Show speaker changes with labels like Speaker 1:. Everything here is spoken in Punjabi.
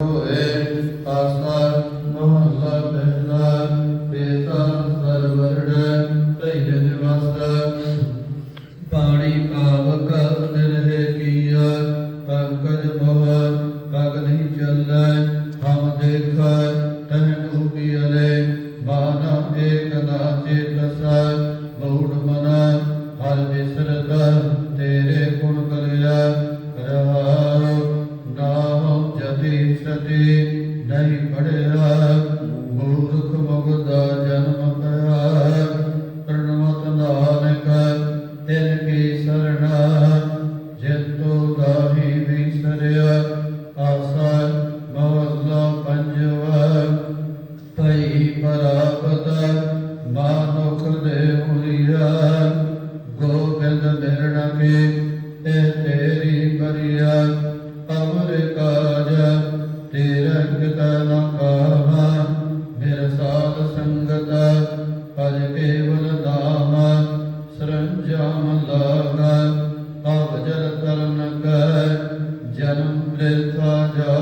Speaker 1: ਹੋਏ ਪਾਣੀ ਪਾਵਕ ਨਹੀਂ ਚੱਲੈ ਹਮ ਦੇਖ ਤਹਿ ਜਤੀ ਸਤੀ ਨਹੀਂ ਪੜਿਆ ਸੰਗਤ ਹਰ ਕੇਵਲ ਨਾਮ ਸਰੰਜਾਮ ਲਾਗ। ਤਬ ਜਲ ਕਰਨ ਕੈ ਜਨਮ ਬ੍ਰਿਥਾ ਜਾ